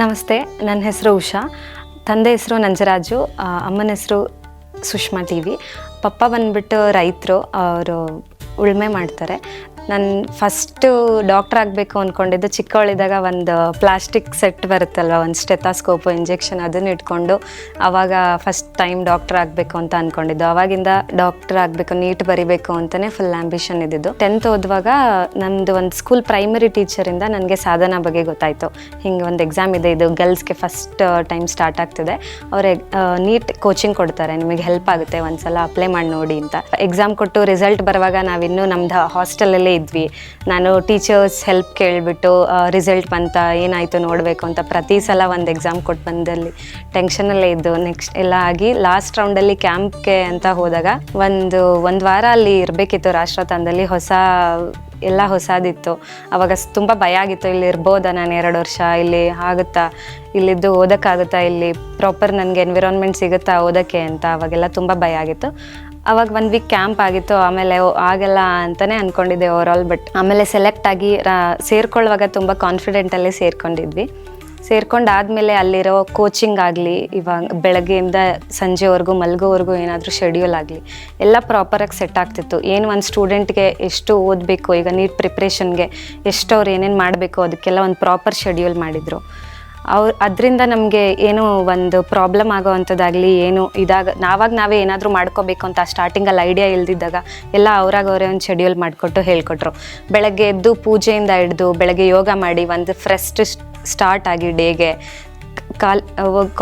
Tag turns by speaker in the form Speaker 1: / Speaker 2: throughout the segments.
Speaker 1: ನಮಸ್ತೆ, ನನ್ನ ಹೆಸರು ಉಷಾ. ತಂದೆ ಹೆಸರು ನಂಜರಾಜು ಅಮ್ಮನ ಹೆಸರು ಸುಷ್ಮಾ ಟಿ ವಿ. ಪಪ್ಪ ಬಂದ್ಬಿಟ್ಟು ರೈತರು, ಅವರು ಉಳುಮೆ ಮಾಡ್ತಾರೆ. ನಾನು ಫಸ್ಟು ಡಾಕ್ಟ್ರ್ ಆಗಬೇಕು ಅಂದ್ಕೊಂಡಿದ್ದು ಚಿಕ್ಕವಳಿದ್ದಾಗ ಒಂದು ಪ್ಲಾಸ್ಟಿಕ್ ಸೆಟ್ ಬರುತ್ತಲ್ವ, ಒಂದು ಸ್ಟೆಥಾಸ್ಕೋಪ್ ಇಂಜೆಕ್ಷನ್ ಅದನ್ನ ಇಟ್ಕೊಂಡು ಆವಾಗ ಫಸ್ಟ್ ಟೈಮ್ ಡಾಕ್ಟ್ರ್ ಆಗಬೇಕು ಅಂತ ಅಂದ್ಕೊಂಡಿದ್ದು ಅವಾಗಿಂದ ಡಾಕ್ಟ್ರ್ ಆಗಬೇಕು ನೀಟ್ ಬರಿಬೇಕು ಅಂತಲೇ ಫುಲ್ ಆ್ಯಂಬಿಷನ್ ಇದ್ದಿದ್ದು. ಟೆಂತ್ ಓದುವಾಗ ನಮ್ಮದು ಒಂದು ಸ್ಕೂಲ್ ಪ್ರೈಮರಿ ಟೀಚರಿಂದ ನನಗೆ ಸಾಧನ ಬಗ್ಗೆ ಗೊತ್ತಾಯಿತು. ಹಿಂಗೆ ಒಂದು ಎಕ್ಸಾಮ್ ಇದೆ, ಇದು ಗರ್ಲ್ಸ್ಗೆ ಫಸ್ಟ್ ಟೈಮ್ ಸ್ಟಾರ್ಟ್ ಆಗ್ತಿದೆ. ಅವ್ರು ನೀಟ್ ಕೋಚಿಂಗ್ ಕೊಡ್ತಾರೆ, ನಿಮಗೆ ಹೆಲ್ಪ್ ಆಗುತ್ತೆ ಒಂದ್ಸಲ ಅಪ್ಲೈ ಮಾಡಿ ನೋಡಿ ಅಂತ. ಎಕ್ಸಾಮ್ ಕೊಟ್ಟು ರಿಸಲ್ಟ್ ಬರುವಾಗ ನಾವಿನ್ನೂ ನಮ್ದು ಹಾಸ್ಟೆಲಲ್ಲೇ ಇದ್ವಿ. ನಾನು ಟೀಚರ್ಸ್ ಹೆಲ್ಪ್ ಕೇಳಿಬಿಟ್ಟು ರಿಸಲ್ಟ್ ಬಂತ, ಏನಾಯಿತು ನೋಡಬೇಕು ಅಂತ ಪ್ರತಿ ಸಲ ಒಂದು ಎಕ್ಸಾಮ್ ಕೊಟ್ಟು ಬಂದಲ್ಲಿ ಟೆನ್ಷನಲ್ಲೇ ಇದ್ದು. ನೆಕ್ಸ್ಟ್ ಎಲ್ಲ ಆಗಿ ಲಾಸ್ಟ್ ರೌಂಡಲ್ಲಿ ಕ್ಯಾಂಪ್ಗೆ ಅಂತ ಹೋದಾಗ ಒಂದು ಒಂದು ವಾರ ಅಲ್ಲಿ ಇರಬೇಕಿತ್ತು ರಾಷ್ಟ್ರತಾಣದಲ್ಲಿ ಹೊಸ, ಎಲ್ಲ ಹೊಸದಿತ್ತು. ಅವಾಗ ತುಂಬ ಭಯ ಆಗಿತ್ತು. ಇಲ್ಲಿ ಇರ್ಬೋದಾ ನಾನು ಎರಡು ವರ್ಷ? ಇಲ್ಲಿ ಆಗುತ್ತಾ? ಇಲ್ಲಿದ್ದು ಓದೋಕ್ಕಾಗುತ್ತಾ? ಇಲ್ಲಿ ಪ್ರಾಪರ್ ನನಗೆ ಎನ್ವಿರಾನ್ಮೆಂಟ್ ಸಿಗುತ್ತಾ ಓದೋಕ್ಕೆ ಅಂತ ಅವಾಗೆಲ್ಲ ತುಂಬ ಭಯ ಆಗಿತ್ತು. ಅವಾಗ ಒಂದು ವೀಕ್ ಕ್ಯಾಂಪ್ ಆಗಿತ್ತು, ಆಮೇಲೆ ಆಗಲ್ಲ ಅಂತಲೇ ಅಂದ್ಕೊಂಡಿದ್ದೆ ಓವರ್ ಆಲ್ ಬಟ್ ಆಮೇಲೆ ಸೆಲೆಕ್ಟ್ ಆಗಿ ಸೇರ್ಕೊಳ್ಳುವಾಗ ತುಂಬ ಕಾನ್ಫಿಡೆಂಟಲ್ಲೇ ಸೇರ್ಕೊಂಡಿದ್ವಿ. ಸೇರ್ಕೊಂಡಾದ್ಮೇಲೆ ಅಲ್ಲಿರೋ ಕೋಚಿಂಗ್ ಆಗಲಿ, ಇವಾಗ ಬೆಳಗ್ಗೆಯಿಂದ ಸಂಜೆವರೆಗೂ, ಮಲಗೋವರೆಗೂ ಏನಾದರೂ ಶೆಡ್ಯೂಲ್ ಆಗಲಿ, ಎಲ್ಲ ಪ್ರಾಪರಾಗಿ ಸೆಟ್ ಆಗ್ತಿತ್ತು. ಏನು ಒಂದು ಸ್ಟೂಡೆಂಟ್ಗೆ ಎಷ್ಟು ಓದಬೇಕು, ಈಗ ನೀಟ್ ಪ್ರಿಪ್ರೇಷನ್ಗೆ ಎಷ್ಟು ಅವ್ರು ಏನೇನು ಮಾಡಬೇಕು, ಅದಕ್ಕೆಲ್ಲ ಒಂದು ಪ್ರಾಪರ್ ಶೆಡ್ಯೂಲ್ ಮಾಡಿದರು. ಅವ್ರು ಅದರಿಂದ ನಮಗೆ ಏನು ಒಂದು ಪ್ರಾಬ್ಲಮ್ ಆಗೋ ಅಂಥದ್ದಾಗಲಿ, ಏನು ಇದಾಗ ನಾವಾಗ ನಾವೇ ಏನಾದರೂ ಮಾಡ್ಕೋಬೇಕು ಅಂತ ಸ್ಟಾರ್ಟಿಂಗಲ್ಲಿ ಐಡಿಯಾ ಇಲ್ದಿದ್ದಾಗ ಎಲ್ಲ ಅವ್ರಾಗ ಅವರೇ ಒಂದು ಶೆಡ್ಯೂಲ್ ಮಾಡಿಕೊಟ್ಟು ಹೇಳ್ಕೊಟ್ರು. ಬೆಳಗ್ಗೆ ಎದ್ದು ಪೂಜೆಯಿಂದ ಹಿಡ್ದು ಬೆಳಗ್ಗೆ ಯೋಗ ಮಾಡಿ ಒಂದು ಫ್ರೆಸ್ಟ್ ಸ್ಟಾರ್ಟ್ ಆಗಿ ಡೇಗೆ ಕಾಲ್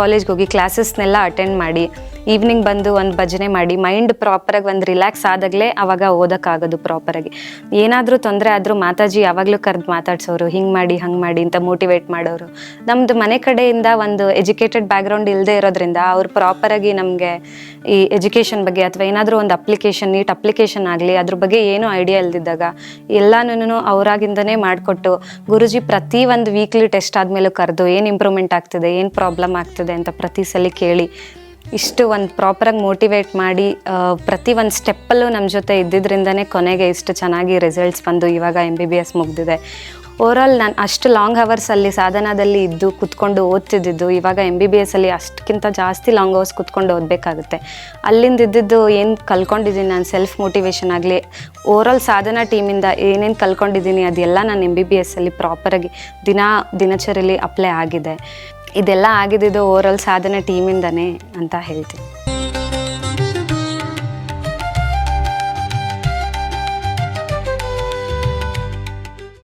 Speaker 1: ಕಾಲೇಜ್ಗೆ ಹೋಗಿ ಕ್ಲಾಸಸ್ನೆಲ್ಲ ಅಟೆಂಡ್ ಮಾಡಿ ಈವ್ನಿಂಗ್ ಬಂದು ಒಂದು ಭಜನೆ ಮಾಡಿ ಮೈಂಡ್ ಪ್ರಾಪರಾಗಿ ಒಂದು ರಿಲ್ಯಾಕ್ಸ್ ಆದಾಗಲೇ ಅವಾಗ ಓದೋಕ್ಕಾಗೋದು ಪ್ರಾಪರಾಗಿ ಏನಾದರೂ ತೊಂದರೆ ಆದರೂ ಮಾತಾಜಿ ಯಾವಾಗಲೂ ಕರೆದು ಮಾತಾಡ್ಸೋರು, ಹಿಂಗೆ ಮಾಡಿ, ಹಂಗೆ ಮಾಡಿ ಅಂತ ಮೋಟಿವೇಟ್ ಮಾಡೋರು. ನಮ್ಮದು ಮನೆ ಕಡೆಯಿಂದ ಒಂದು ಎಜುಕೇಟೆಡ್ ಬ್ಯಾಕ್ಗ್ರೌಂಡ್ ಇಲ್ಲದೆ ಇರೋದ್ರಿಂದ ಅವ್ರು ಪ್ರಾಪರಾಗಿ ನಮಗೆ ಈ ಎಜುಕೇಷನ್ ಬಗ್ಗೆ ಅಥವಾ ಏನಾದರೂ ಒಂದು ಅಪ್ಲಿಕೇಶನ್ ನೀಟ್ ಅಪ್ಲಿಕೇಶನ್ ಆಗಲಿ, ಅದ್ರ ಬಗ್ಗೆ ಏನೂ ಐಡಿಯಾ ಇಲ್ದಿದ್ದಾಗ ಎಲ್ಲನೂ ಅವರಾಗಿಂದನೇ ಮಾಡಿಕೊಟ್ಟು, ಗುರುಜಿ ಪ್ರತಿ ಒಂದು ವೀಕ್ಲಿ ಟೆಸ್ಟ್ ಆದಮೇಲೂ ಕರೆದು ಏನು ಇಂಪ್ರೂವ್ಮೆಂಟ್ ಆಗ್ತಿದೆ, ಏನು ಪ್ರಾಬ್ಲಮ್ ಆಗ್ತಿದೆ ಅಂತ ಪ್ರತಿ ಸಲ ಕೇಳಿ ಇಷ್ಟು ಒಂದು ಪ್ರಾಪರಾಗಿ ಮೋಟಿವೇಟ್ ಮಾಡಿ ಪ್ರತಿ ಒಂದು ಸ್ಟೆಪ್ಪಲ್ಲೂ ನಮ್ಮ ಜೊತೆ ಇದ್ದಿದ್ದರಿಂದನೇ ಕೊನೆಗೆ ಇಷ್ಟು ಚೆನ್ನಾಗಿ ರಿಸಲ್ಟ್ಸ್ ಬಂದು ಇವಾಗ ಎಂ ಬಿ ಬಿ ಎಸ್ ಮುಗ್ದಿದೆ. ಓವರಾಲ್ ನಾನು ಅಷ್ಟು ಲಾಂಗ್ ಅವರ್ಸಲ್ಲಿ ಸಾಧನದಲ್ಲಿ ಇದ್ದು ಕುತ್ಕೊಂಡು ಓದ್ತಿದ್ದಿದ್ದು, ಇವಾಗ ಎಂ ಬಿ ಬಿ ಎಸ್ಸಲ್ಲಿ ಅಷ್ಟಕ್ಕಿಂತ ಜಾಸ್ತಿ ಲಾಂಗ್ ಅವರ್ಸ್ ಕುತ್ಕೊಂಡು ಓದಬೇಕಾಗುತ್ತೆ. ಅಲ್ಲಿಂದ ಇದ್ದಿದ್ದು ಏನು ಕಲ್ಕೊಂಡಿದ್ದೀನಿ ನಾನು ಸೆಲ್ಫ್ ಮೋಟಿವೇಶನ್ ಆಗಲಿ ಓವರಾಲ್ ಸಾಧನ ಟೀಮಿಂದ ಏನೇನು ಕಲ್ಕೊಂಡಿದ್ದೀನಿ ಅದೆಲ್ಲ ನಾನು ಎಂ ಬಿ ಬಿ ಎಸ್ಸಲ್ಲಿ ಪ್ರಾಪರಾಗಿ ದಿನ ದಿನಚರಿಲಿ ಅಪ್ಲೈ ಆಗಿದೆ. ಇದೆಲ್ಲ ಆಗಿದ್ದು ಓರಲ್ ಸಾಧನೆ ಟೀಮಿಂದನೇ ಅಂತ ಹೇಳ್ತೀನಿ.